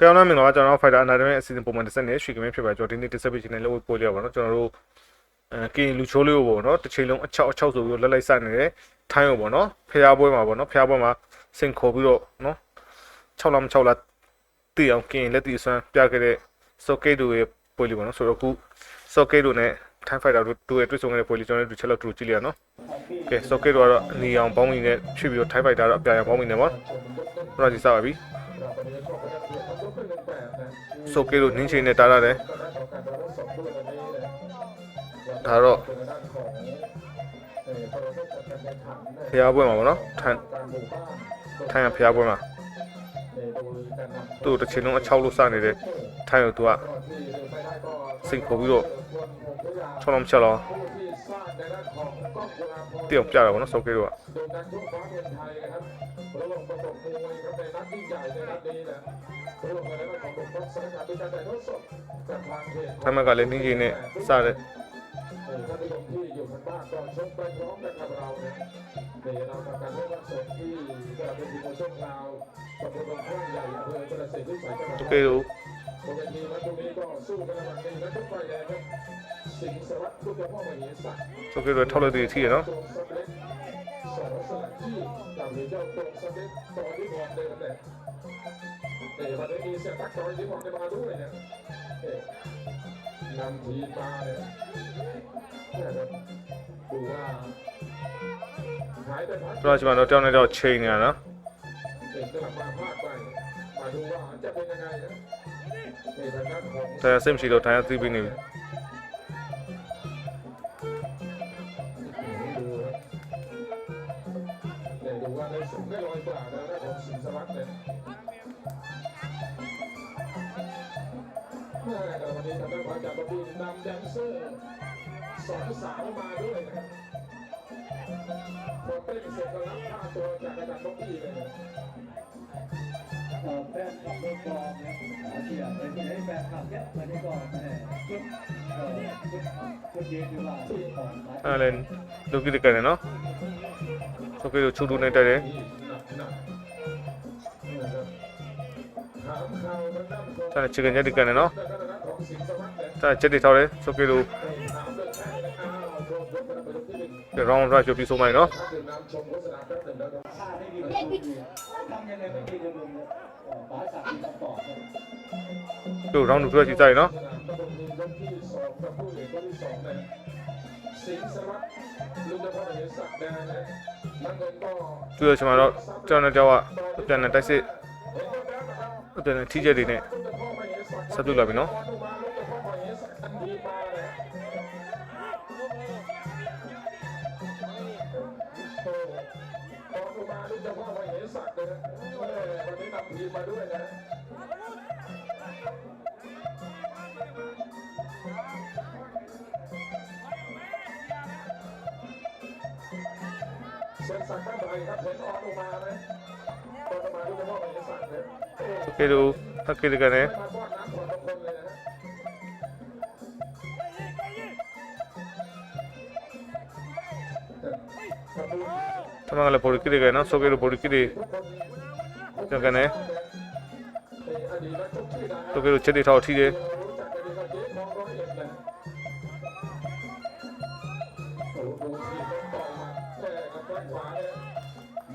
ကဲအောင်လားမင်္ဂလာပါကျွန်တော်တို့ Fighter Anatomy အစီအစဉ်ပုံမှန်တစ်ဆက်နဲ့ရွှေကမင်းဖြစ်ပါကျွန်တော်ဒီနေ့တစ်ဆက်ပေးချင်တဲ့လို့ပို့ကြပါတော့ကျွန်တော်တို့အဲကင်လူချိုးလေးကိုပေါ့နော်တစ်ချိန်လုံးအချောက်အချောက်ဆိုပြီးတော့လက်လိုက်စနေတယ်ထိုင်းကိုပေါ့နော်ဖျားပွဲမှာပေါ့နော်ဖျားပွဲမှာစင်ခေါ်ပြီးတော့နော်6လမ6လတည်အောင်ကင်လက်တီဆွမ်းပြခဲ့တဲ့ socket တို့ရဲ့ပွဲလေးပေါ့နော်ဆိုတော့အခု socket တို့နဲ့ Time Fighter တို့တို့ရဲ့တွေ့ဆုံခဲ့တဲ့ပွဲလေးကျွန်တော်တို့ချက်လောက်တူကြည့်လိုက်ရအောင်နော်ကဲ socket တို့ကတော့အနီအောင်ပေါင်းမိနဲ့ဖြစ်ပြီးတော့ Time Fighter တော့အပြာရောင်ပေါင်းမိနေပါတော့ဒါကြီးစပါပြီ ဆိုကေလို့နင်းချိန်နဲ့တားရတယ်ဒါတော့ဖျားပွဲမှာပေါ့နော်ထိုင်ထိုင်ရဖျားပွဲမှာသူ့တစ်ချိန်လုံးအချောက်လို့စနေတဲ့ထိုင်ရသူကစိတ်ခေါ်ပြီးတော့ချောင်းလုံးချက်လောတ เตี้ยผมจ่ายผมต้องสกิลอ่ะทำมาก่อนเลยจริงๆเนี่ยซาเลยท่านผู้ชมที่อยู่ทางบ้านก่อนชมไปพร้อมกันกับเราเนี่ยเดี๋ยวเราทำการเลือกสดที่จะเป็นทีมช่วงราวกับรมห้างใหญ่อำเภอประสิทธิ์วิสัยจังหวัด วันนี้วัตรงนี้ก็สู้กันมาเป็นนักไฟแรงครับสิงสวัสดิ์พุทธพ่อมณีศักดิ์โอเคเลยเท่าเลยดีที่เนาะสองสลักที่ต่างหรือเจ้าตรงสเก็ตตอนที่บอลเดินแต่แต่วันนี้เสียตักตอนที่บอลได้มาด้วยเนี่ยนำทีมาเนี่ยนะครับดูว่าหายไปพักตัวชิมันเราเจ้าในเราเชงเนี่ยนะเด็กกลับมามากไปมาดูว่าจะเป็นยังไงนะ 자, SMC로 다이아트 TV님. ชมโฆษณาแป๊บหนึ่งแล้วก็ ชาติไม่ดีกับชุดอยู่ทำยังไงไม่ดีกับมึงเนี่ยเอ่อป๋าศักดิ์มีคำตอบเนี่ย သူ round 2ထွက်ကြည့်ကြရနော် สนามตำบลนินยกที่สองกับผู้เอกคนที่สองเนี่ยสิงห์สวัสดิ์ลุงนภา တို့ round 2ထွက်ရှိစားရနော်သူတို့ကျွန်တော်တို့ကျွန်တော်တို့ကအပြန်နဲ့တိုက်စစ်အပြန်နဲ့ထိကျက်တွေနဲ့ဆက်ပြုတ်လာပြီနော်ဒီမှာတို့လည်း फिर फिर करें। तो तमंगले पुड़की गए ना, सो के पुड़की कहने तो फिर उच्च दिखाओ ठीक है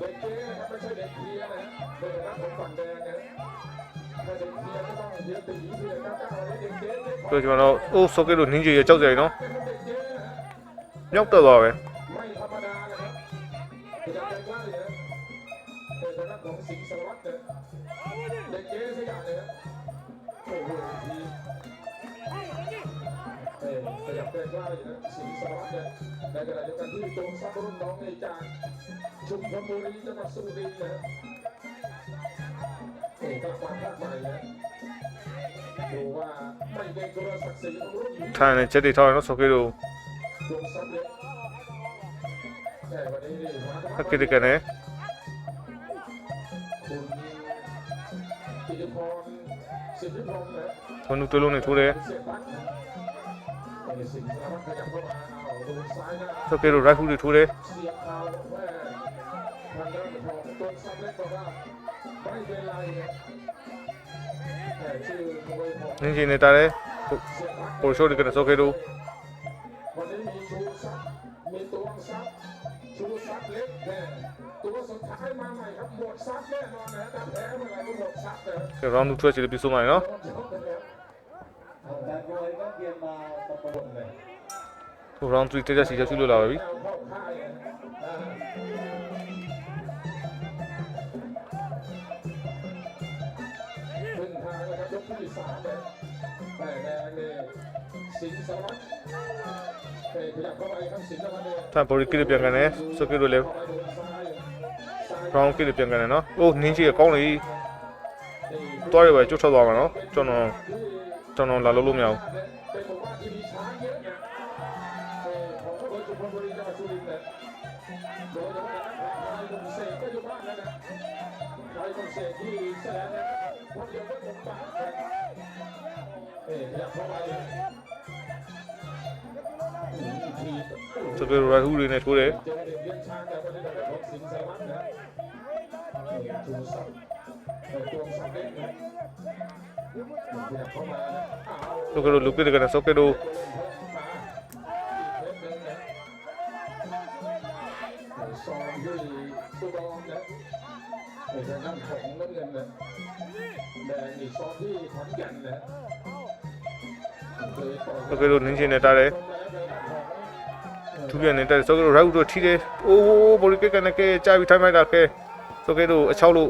เด็กเก๊นะครับไม่ใช่เด็กเพียนะเด็กนะครับผมฝั่งแดงนะถ้าเด็กเพียก็ต้องเฮียตีเฮียก้าวก้าวแล้วเด็กเก๊เด็ก Tôi chỉ bảo nó, ô số cái đồn hình gì ở trong giày nó Nhóc tựa rồi ấy ขยับแก้กล้าอยู่นะสีสวัสดิ์เนี่ยในขณะเดียวกันที่ตรงซับรุ่นน้องในจากชุมพลบุรีจังหวัดสุรินทร์นะเอกความมากมายนะดูว่าไม่เป็นตัวศักดิ์ศรีของรุ่นนี้ท่านเจดีทอยน้องโซกิดูตรงซับเนี่ยแต่วันนี้นี่มาคิดกันเนี่ยคุณกิติพรสิทธิพงศ์นะคนนุกตัวลุงเนี่ยทุเรศ ဆိုကေလိုရိုက်ဖူးတွေထိုးတယ်နင်းချင်နေတာလေပိုရှိုးတကယ်ဆိုကေလိုကဲရောင်းသူထွက်စီလေးပြီးဆုံးလိုက်နော် ဟို round 3တက်တက်စီတက်ဆုလို့လာပါပြီထပ်ပေါ်ရီကိလပြန်ကန်နေစကိလိုလေ round ကိလပြန်ကန်နေနော်အိုးနင်းကြီးကောင်းလေတွားရပဲကျွတ်ထွက်သွားမှာနော်ကျွန်တော်ကျွန်တော်လာလို့လို့မရဘူး ดยเฉพาะนักพายคนเสกก็อยู่บ้านแล้วนะพายคนเสกที่แสนนะคนเดียวก็ผมปากเอ๊ะอยาเข้าไปจะเป็นอะไรทุเรศในทุเรศลูกกดดลูกกระโกันนะสักกระดด စ်ကန်စောကေတို့ ซองที่ตุดองนะไอ้ทางด้านของน้ำเงินนะแดงอีกซองที่ขอนแก่นนะเคยต่อย စောကေတို့နင်းချင်းနေတာတယ်သူပြန်နေတယ်စောကေတို့ရဟူတို့ထိတယ်အိုးဘော်ရီကစ်ကန်နဲ့ကဲကြာပြီးထိုင်းလိုက်တာကဲစောကေတို့အချောက်လို့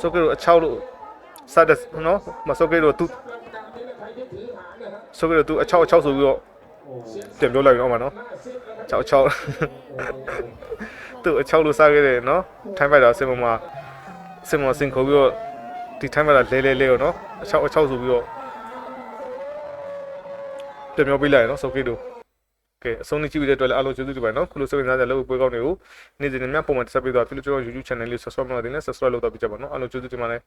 စောကေတို့အချောက်လို့စတဲ့နော်မစောကေတို့သူစောကေတို့သူအချောက်အချောက်ဆိုပြီးတော့ပြန်ပြောလိုက်တော့မှာနော် ချောက်ချောက်သူအချောက်လို့စားခဲ့တယ်နော်ထိုင်းပိုက်တာစင်မမှာစင်မစင်ခေါ်ပြီးတော့ဒီထိုင်းပိုက်တာလဲလဲလဲရောနော်အချောက်အချောက်ဆိုပြီးတော့ပြန်ပြောပြလိုက်ရနော်စောကေတို့ကဲအဆုံးနေကြည့်ပြီးတဲ့အတွက်လည်းအားလုံးကျေးဇူးတင်ပါတယ်နော်ခုလိုစိတ်ဝင်စားကြလို့ပွဲကောင်းတွေကိုနေ့စဉ်နဲ့များပုံမှန်တက်ဆက်ပေးသွားပြီလို့ကျွန်တော် YouTube channel လေး subscribe လုပ်နေတယ် subscribe လုပ်တော့ပြကြပါနော်အားလုံးကျေးဇူးတင်ပါတယ်